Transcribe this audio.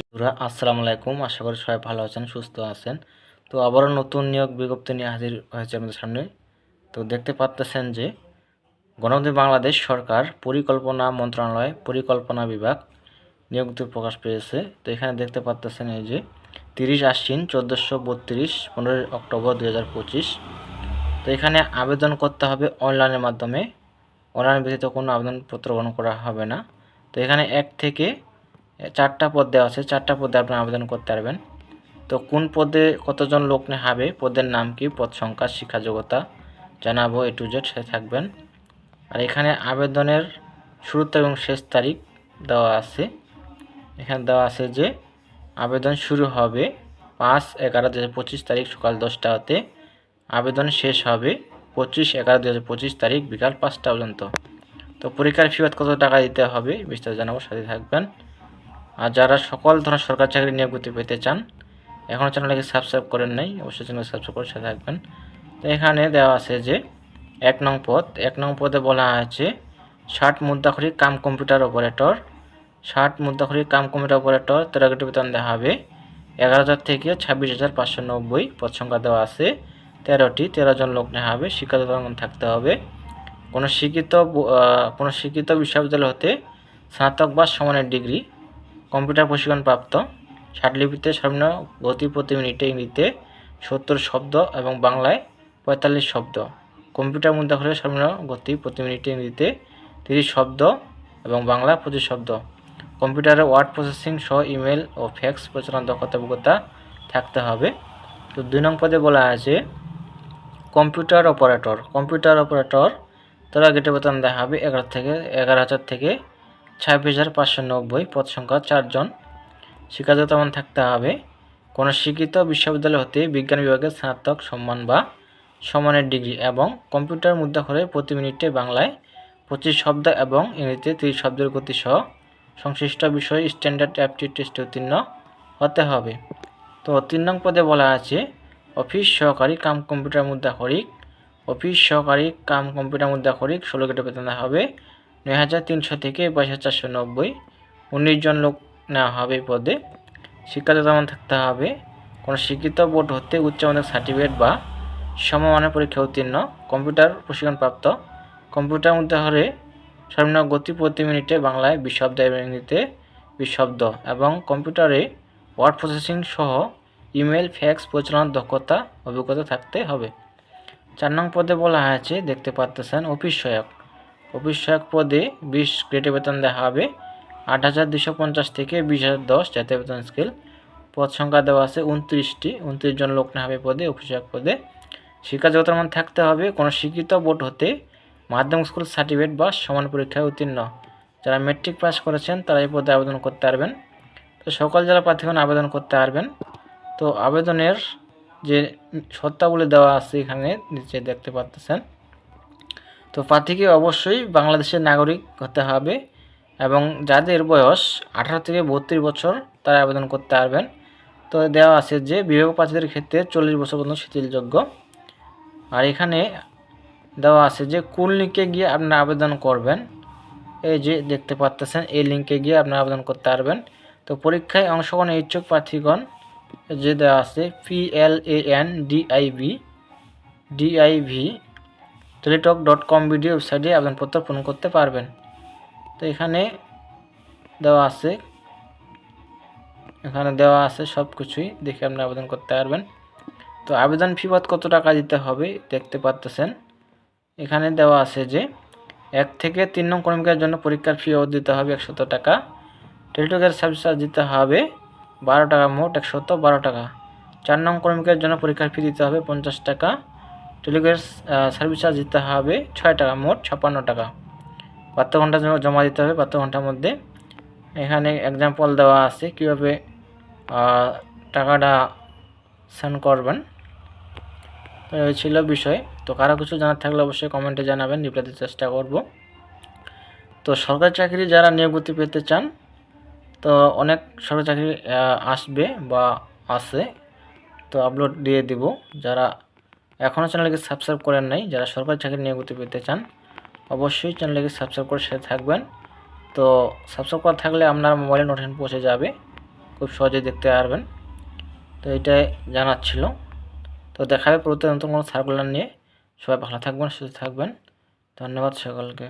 বন্ধুরা, আসসালামু আলাইকুম। আশা করি সবাই ভালো আছেন, সুস্থ আছেন। তো আবারও নতুন নিয়োগ বিজ্ঞপ্তি নিয়ে হাজির হয়েছে আমাদের সামনে। তো দেখতে পাচ্তেছেন যে গণতন্ত্র বাংলাদেশ সরকার পরিকল্পনা মন্ত্রণালয়, পরিকল্পনা বিভাগ নিয়োগটি প্রকাশ পেয়েছে। তো এখানে দেখতে পাচ্তেছেন এই যে তিরিশ আশ্বিন চোদ্দোশো বত্রিশ, পনেরোই অক্টোবর দুই হাজার পঁচিশ। তো এখানে আবেদন করতে হবে অনলাইনের মাধ্যমে। অনলাইন ব্যতীত কোনো আবেদনপত্র গ্রহণ করা হবে না। তো এখানে এক থেকে চারটা পদ দেওয়া আছে, চারটা পদে আপনি আবেদন করতে পারবেন। তো কোন পদে কতজন লোক হবে, পদের নাম কি, পদ সংখ্যা, শিক্ষা যোগ্যতা জানাব এ টু জেড সে থাকবেন। আর এখানে আবেদনের শুরুতে এবং শেষ তারিখ দেওয়া আছে। এখানে দেওয়া আছে যে আবেদন শুরু হবে পাঁচ এগারো দু পঁচিশ তারিখ সকাল দশটা হতে। আবেদন শেষ হবে পঁচিশ এগারো দু পঁচিশ তারিখ বিকাল পাঁচটা পর্যন্ত। তো পরীক্ষার ফিবাদ কত টাকা দিতে হবে, বিস্তারিত জানাব, সাথে থাকবেন। আর যারা সকল ধরনের সরকারি চাকরি নিয়োগতি পেতে চান, এখনও চ্যানেলকে সাবস্ক্রাইব করেন নাই, অবশ্যই চ্যানেল সাবস্ক্রাইব করে সাথে থাকবেন। তো এখানে দেওয়া আছে যে, এক নং পদ, এক নং পদে বলা আছে, ষাট মুদ্রাখরি কাম কম্পিউটার অপারেটর। ষাট মুদ্রাখরি কাম কম্পিউটার অপারেটর, তেরো কোটি বেতন দেওয়া হবে। এগারো হাজার থেকে ছাব্বিশ হাজার পাঁচশো নব্বই পদ সংখ্যা দেওয়া আছে। তেরোটি, তেরো জন লোক নেওয়া হবে, শিক্ষাগত থাকতে হবে। কোনো শিক্ষিত কোনো শিক্ষিত বিশ্ববিদ্যালয় হতে স্নাতক বা সমানের ডিগ্রি কম্পিউটার প্রশিক্ষণ প্রাপ্ত ষাটলিপিতে সর্বনিম্ন গতি প্রতি মিনিটে ইংরেজিতে সত্তর শব্দ এবং বাংলায় পঁয়তাল্লিশ শব্দ। কম্পিউটার মুদ্রা হলে সর্বনিম্ন গতি প্রতি মিনিটে ইংরেজিতে তিরিশ শব্দ এবং বাংলা পঁচিশ শব্দ। কম্পিউটারে ওয়ার্ড প্রসেসিং সহ ইমেল ও ফ্যাক্স পরিচালনা, দক্ষতা, অভিজ্ঞতা থাকতে হবে। তো দুই নং পদে বলা আছে, কম্পিউটার অপারেটর। কম্পিউটার অপারেটর, তারা গেটে বেতন দেওয়া হবে এগারো থেকে, এগারো হাজার থেকে ছাব্বিশ হাজার পাঁচশো নব্বই পদ সংখ্যা চারজন। শিক্ষাগত মান থাকতে হবে। কোনো শিক্ষিত বিশ্ববিদ্যালয় হতে বিজ্ঞান বিভাগে স্নাতক সম্মান বা সমানের ডিগ্রি এবং কম্পিউটার মুদ্রাক্ষরে প্রতি মিনিটে বাংলায় পঁচিশ শব্দ এবং ইংরেজিতে তিরিশ শব্দের গতি সহ সংশ্লিষ্ট বিষয়ে স্ট্যান্ডার্ড অ্যাপটিউড টেস্টে উত্তীর্ণ হতে হবে। তো তিন নং পদে বলা আছে, অফিস সহকারী কাম কম্পিউটার মুদ্রাক্ষরিক, অফিস সহকারী কাম কম্পিউটার মুদ্রাক্ষরিক ষোলো কেটে বেতন হবে। নয় হাজার তিনশো থেকে বাইশ হাজার চারশো নব্বই। উনিশ জন লোক নেওয়া হবে পদে। শিক্ষাগত যেমন থাকতে হবে। কোনো শিক্ষিত বোর্ড হতে উচ্চ সার্টিফিকেট বা সমমানের পরীক্ষা উত্তীর্ণ। কম্পিউটার প্রশিক্ষণপ্রাপ্ত। কম্পিউটার হলে সর্বনিম্ন গতি প্রতি মিনিটে বাংলায় বিশ এবং ইংরেজিতে বিশ শব্দ এবং কম্পিউটারে ওয়ার্ড প্রসেসিং সহ ইমেল, ফ্যাক্স পরিচালনার দক্ষতা, অভিজ্ঞতা থাকতে হবে। চার নং পদে বলা হয়েছে, দেখতে পাচ্তেছেন অফিস সহায়ক। অফিস পদে বিশ গ্রেডে বেতন দেওয়া হবে। আট হাজার দুশো পঞ্চাশ থেকে বিশ হাজার দশ জাতীয় বেতন স্কেল পদ সংখ্যা দেওয়া আছে উনত্রিশটি। উনত্রিশ জন লোক নেওয়া হবে পদে অফিস পদে। শিক্ষা জগতের মধ্যে থাকতে হবে, কোনো শিক্ষিত বোর্ড হতে মাধ্যমিক স্কুল সার্টিফিকেট বা সমান পরীক্ষায় উত্তীর্ণ। যারা মেট্রিক পাস করেছেন, তারা এই পদে আবেদন করতে পারবেন। তো সকল জেলা প্রার্থীগণ আবেদন করতে পারবেন। তো আবেদনের যে শর্তাবলী দেওয়া আছে এখানে নিচে দেখতে পাচ্ছেন তো প্রার্থীকে অবশ্যই বাংলাদেশের নাগরিক হতে হবে এবং যাদের বয়স আঠারো থেকে বত্রিশ বছর তারা আবেদন করতে পারবেন। তো দেওয়া আছে যে বিবাহ প্রার্থীদের ক্ষেত্রে চল্লিশ বছর পর্যন্ত শিথিলযোগ্য। আর এখানে দেওয়া আছে যে কোন লিঙ্কে গিয়ে আপনারা আবেদন করবেন, এই যে দেখতে পাচ্তেছেন এই লিঙ্কে গিয়ে আপনারা আবেদন করতে পারবেন। তো পরীক্ষায় অংশগ্রহণের ইচ্ছুক প্রার্থীগণ যে দেওয়া আছে P L A N DIB DIV Teletalk dot com video website আবেদনপত্র পূরণ করতে পারবেন। তো এখানে দেওয়া আছে, এখানে দেওয়া আছে সব কিছুই দেখে আপনি আবেদন করতে পারবেন। তো আবেদন ফি বাদ কত টাকা দিতে হবে দেখতে পাচ্তেছেন এখানে দেওয়া আছে যে, এক থেকে তিন নং কর্মীদের জন্য পরীক্ষার ফি দিতে হবে একশত টাকা। টেলিটকের সার্ভিস চার্জ দিতে হবে বারো টাকা মোট একশত বারো টাকা। চার নং কর্মীদের জন্য পরীক্ষার ফি দিতে হবে পঞ্চাশ টাকা। টেলিটকের সার্ভিস চার্জ দিতে হবে ছয় টাকা, মোট ছাপ্পান্ন টাকা। বাহাত্তর ঘণ্টা জমা- দিতে হবে বাহাত্তর ঘণ্টার মধ্যে। এখানে এক্সাম্পল দেওয়া আছে কীভাবে টাকাটা সেন্ড করবেন। তো ছিল বিষয়। তো কারও কিছু জানার থাকলে অবশ্যই কমেন্টে জানাবেন রিপ্লাই দিতে চেষ্টা করব। তো সরকারি চাকরি যারা নিয়োগতি পেতে চান, তো অনেক সরকারি চাকরি আসবে বা আছে। তো আপলোড দিয়ে দিব। যারা এখনও চ্যানেলকে সাবস্ক্রাইব করেন নাই, যারা সরকারি চাকরি নিয়োগতি পেতে চান, অবশ্যই চ্যানেলকে সাবস্ক্রাইব করে সাথে থাকবেন। তো সাবস্ক্রাইব করা থাকলে আপনার মোবাইলে নোটিফিকেশন পৌঁছে যাবে, খুব সহজেই দেখতে পারবেন। তো এটাই জানাচ্ছিল। তো দেখাবে প্রতি নতুন কোনো সার্কুলার নিয়ে। সবাই ভালো থাকবেন, সুস্থ থাকবেন। ধন্যবাদ সকলকে।